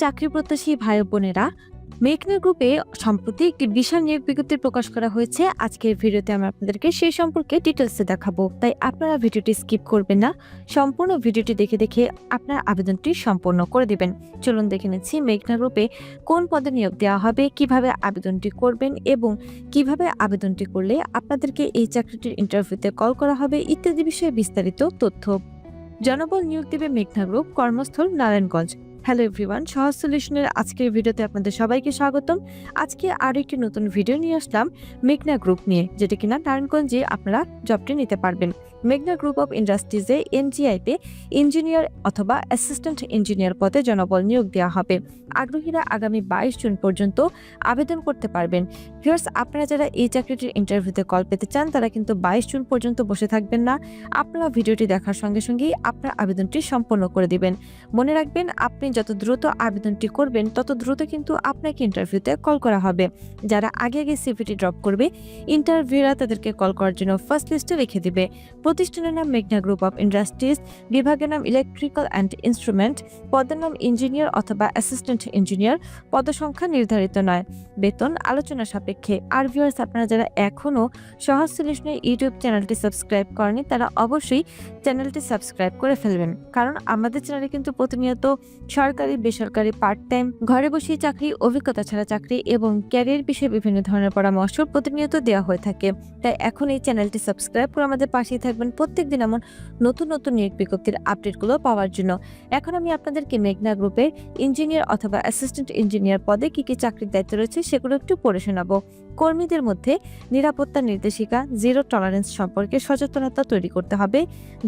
চাকরি প্রত্যাশী ভাই বোনেরা, মেঘনা গ্রুপে সম্প্রতি একটি বিশাল নিয়োগ বিজ্ঞপ্তি প্রকাশ করা হয়েছে। আজকের ভিডিওতে আমি আপনাদেরকে সেই সম্পর্কে ডিটেলসে দেখাবো। তাই আপনারা ভিডিওটি স্কিপ করবেন না, সম্পূর্ণ ভিডিওটি দেখে দেখে আপনার আবেদনটি সম্পূর্ণ করে দিবেন। চলুন দেখে নিচ্ছি মেঘনা গ্রুপে কোন পদে নিয়োগ দেওয়া হবে, কীভাবে আবেদনটি করবেন এবং কীভাবে আবেদনটি করলে আপনাদেরকে এই চাকরিটির ইন্টারভিউতে কল করা হবে ইত্যাদি বিষয়ে বিস্তারিত তথ্য। জনবল নিয়োগ দেবে মেঘনা গ্রুপ কর্মস্থল নারায়ণগঞ্জ। হ্যালো এভরিওয়ান, সহজ সলিউশনের আজকের ভিডিওতে আপনাদের সবাইকে স্বাগতম। আজকে আরও একটি নতুন ভিডিও নিয়ে আসলাম মেঘনা গ্রুপ নিয়ে, যেটা কিনা নারায়ণগঞ্জে আপনারা জবটি নিতে পারবেন। মেঘনা গ্রুপ অফ ইন্ডাস্ট্রিজে এনজিআইতে ইঞ্জিনিয়ার অথবা অ্যাসিস্ট্যান্ট ইঞ্জিনিয়ার পদে জনবল নিয়োগ দেওয়া হবে। আগ্রহীরা আগামী বাইশ জুন পর্যন্ত আবেদন করতে পারবেন। ভিউয়ার্স, আপনারা যারা এই চাকরিটির ইন্টারভিউতে কল পেতে চান, তারা কিন্তু বাইশ জুন পর্যন্ত বসে থাকবেন না। আপনারা ভিডিওটি দেখার সঙ্গে সঙ্গেই আপনার আবেদনটি সম্পন্ন করে দিবেন। মনে রাখবেন, আপনি যত দ্রুত আবেদনটি করবেন, তত দ্রুত কিন্তু আপনাকে ইন্টারভিউতে কল করা হবে। যারা আগে আগে সিভিটি ড্রপ করবে, ইন্টারভিউরা তাদেরকে কল করার জন্য ফার্স্ট লিস্টে রেখে দিবে। প্রতিষ্ঠানের নাম মেঘনা গ্রুপ অফ ইন্ডাস্ট্রিজ, বিভাগের নাম ইলেকট্রিক্যাল অ্যান্ড ইনস্ট্রুমেন্ট, পদের নাম ইঞ্জিনিয়ার অথবা অ্যাসিস্ট্যান্ট ইঞ্জিনিয়ার, পদসংখ্যা নির্ধারিত নয়। বেতন আলোচনা সাপেক্ষে। আর ভিউয়ার্স আপনারা যারা এখনও সহজ সলিউশনের ইউটিউব চ্যানেলটি সাবস্ক্রাইব করেনি তারা অবশ্যই চ্যানেলটি সাবস্ক্রাইব করে ফেলবেন। কারণ আমাদের চ্যানেলে কিন্তু প্রতিনিয়ত সরকারি, বেসরকারি পার্ট টাইম ঘরে বসেই চাকরি, অভিজ্ঞতা ছাড়া চাকরি এবং ক্যারিয়ার বিষয়ে বিভিন্ন ধরনের পরামর্শ প্রতিনিয়ত দেওয়া হয়ে থাকে। তাই এখন এই চ্যানেলটি সাবস্ক্রাইব করে আমাদের পাশেই থাকবেন প্রত্যেক দিন এমন নতুন নতুন নিয়োগ বিজ্ঞপ্তির আপডেটগুলো পাওয়ার জন্য। এখন আমি আপনাদেরকে মেঘনা গ্রুপের ইঞ্জিনিয়ার অথবা অ্যাসিস্ট্যান্ট ইঞ্জিনিয়ার পদে কি কি চাকরির দায়িত্ব রয়েছে সেগুলো একটু পড়ে শোনাবো। কর্মীদের মধ্যে নিরাপত্তা নির্দেশিকা জিরো টলারেন্স সম্পর্কে সচেতনতা তৈরি করতে হবে।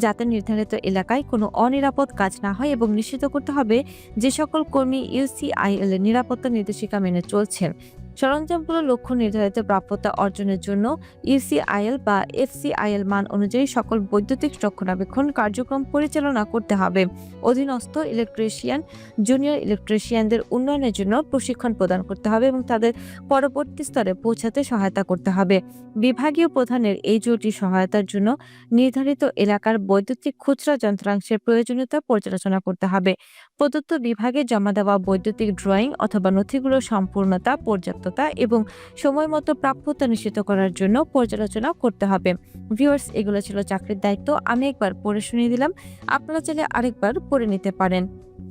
যাতে নির্ধারিত এলাকায় কোনো অনিরাপদ কাজ না হয় এবং নিশ্চিত করতে হবে যে সকল কর্মী ইউসিআইএল এর নিরাপত্তা নির্দেশিকা মেনে চলছেন। সরঞ্জামগুলো লক্ষ্য নির্ধারিত প্রাপ্যতা অর্জনের জন্য ইউসিআইএল বা এফসিআইএল মান অনুযায়ী সকল বৈদ্যুতিক রক্ষণাবেক্ষণ কার্যক্রম পরিচালনা করতে হবে। অধীনস্থ ইলেকট্রিশিয়ান, জুনিয়র ইলেকট্রিশিয়ানদের উন্নয়নের জন্য প্রশিক্ষণ প্রদান করতে হবে এবং তাদের পরবর্তী স্তরে পৌঁছাতে সহায়তা করতে হবে। বিভাগীয় প্রধানের এই জোটটি সহায়তার জন্য নির্ধারিত এলাকার বৈদ্যুতিক খুচরা যন্ত্রাংশের প্রয়োজনীয়তা পর্যালোচনা করতে হবে। প্রদত্ত বিভাগে জমা দেওয়া বৈদ্যুতিক ড্রয়িং অথবা নথিগুলোর সম্পূর্ণতা পর্যাপ্ততা এবং সময় মতো প্রাপ্যতা নিশ্চিত করার জন্য পর্যালোচনা করতে হবে। ভিউয়ার্স এগুলো ছিল চাকরির দায়িত্ব। আমি একবার পড়ে শুনিয়ে দিলাম। আপনারা চাইলে আরেকবার পড়ে নিতে পারেন।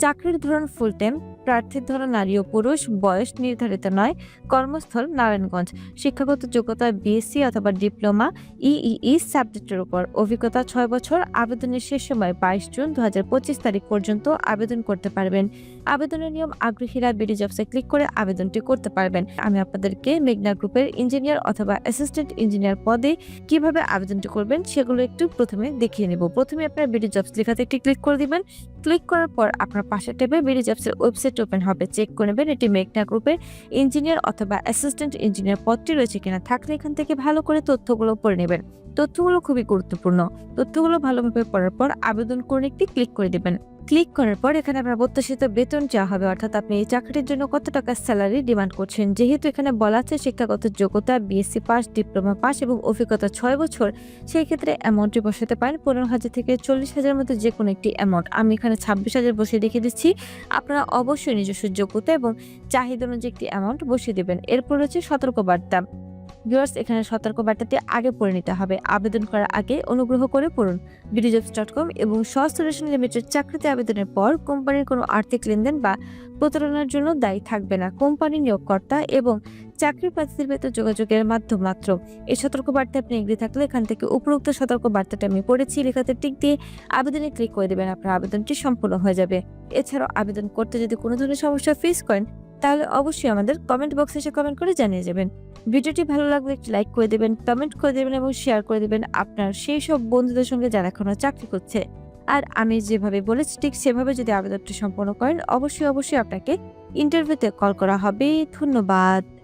চাকরির ধরন ফুল টাইম প্রার্থীর ধরন নারী ও পুরুষ, বয়স নির্ধারিত নয়, কর্মস্থল নারায়ণগঞ্জ, শিক্ষাগত যোগ্যতা বিএসসি অথবা ডিপ্লোমা, ইইই সাবজেক্টের উপর। অভিজ্ঞতা ছয় বছর, আবেদনের শেষ সময় বাইশ জুন দু হাজার পঁচিশ তারিখ পর্যন্ত আবেদন করতে পারবেন। আবেদনের নিয়ম আগ্রহীরা বিডি জবসে ক্লিক করে আবেদনটি করতে পারবেন। আমি আপনাদেরকে মেঘনা গ্রুপের ইঞ্জিনিয়ার অথবা অ্যাসিস্ট্যান্ট ইঞ্জিনিয়ার পদে কীভাবে আবেদনটি করবেন, সেগুলো একটু প্রথমে দেখিয়ে নেব। প্রথমে আপনার বিডি জবস লেখাতে একটি ক্লিক করে দিবেন। ক্লিক করার পর আপনার পাশে ট্যাবে বিডি জবসের ওয়েবসাইট ওপেন হবে। চেক করে নেবেন এটি মেঘনা গ্রুপের ইঞ্জিনিয়ার অথবা অ্যাসিস্ট্যান্ট ইঞ্জিনিয়ার পদটি রয়েছে কিনা। থাকলে এখান থেকে ভালো করে তথ্যগুলো পড়ে নেবেন। তথ্যগুলো খুবই গুরুত্বপূর্ণ। তথ্যগুলো ভালোভাবে পড়ার পর আবেদন করে একটি, ক্লিক করে দিবেন। ক্লিক করার পর এখানে আপনার প্রত্যাশিত বেতন চাওয়া হবে, অর্থাৎ আপনি এই চাকরির জন্য কত টাকা স্যালারি ডিমান্ড করছেন, যেহেতু এখানে বলা আছে শিক্ষাগত যোগ্যতা বিএসসি পাস ডিপ্লোমা পাস এবং অভিজ্ঞতা ছয় বছর, সেই ক্ষেত্রে অ্যামাউন্টটি বসাতে পারেন পনেরো হাজার থেকে চল্লিশ হাজার মধ্যে যে কোনো একটি অ্যামাউন্ট আমি এখানে ছাব্বিশ হাজার বসিয়ে রেখে দিচ্ছি। আপনারা অবশ্যই নিজস্ব যোগ্যতা এবং চাহিদা অনুযায়ী একটি অ্যামাউন্ট বসিয়ে দেবেন। এরপর রয়েছে সতর্কবার্তা। ভিউয়ার্স, এখানে সতর্ক বার্তাটি আগে পড়ে নিতে হবে। আবেদন করার আগে অনুগ্রহ করে পড়ুন। বিডিজবস ডট কম এবং সহ সলিউশন লিমিটেড চাকরিতে আবেদনের পর কোম্পানির কোনো আর্থিক লেনদেন বা প্রতারণার জন্য দায়ী থাকবে না। কোম্পানি নিয়োগকর্তা এবং চাকরির প্রার্থীদের ভেতর যোগাযোগের মাধ্যম মাত্র। এই সতর্ক বার্তা আপনি এগ্রি থাকলে এখান থেকে উপরোক্ত সতর্ক বার্তাটা আমি পড়েছি, লেখাতে টিক দিয়ে আবেদনে ক্লিক করে দেবেন। আপনার আবেদনটি সম্পূর্ণ হয়ে যাবে। এছাড়াও আবেদন করতে যদি কোনো ধরনের সমস্যা ফেস করেন তাহলে অবশ্যই আমাদের কমেন্ট বক্সে এসে কমেন্ট করে জানিয়ে যাবেন। ভিডিওটি ভালো লাগলে একটি লাইক করে দেবেন কমেন্ট করে দেবেন এবং শেয়ার করে দেবেন আপনার সেই সব বন্ধুদের সঙ্গে যারা এখনও চাকরি করছে। আর আমি যেভাবে বলেছি, ঠিক সেভাবে যদি আবেদনটি সম্পন্ন করেন, অবশ্যই অবশ্যই আপনাকে ইন্টারভিউতে কল করা হবে। ধন্যবাদ।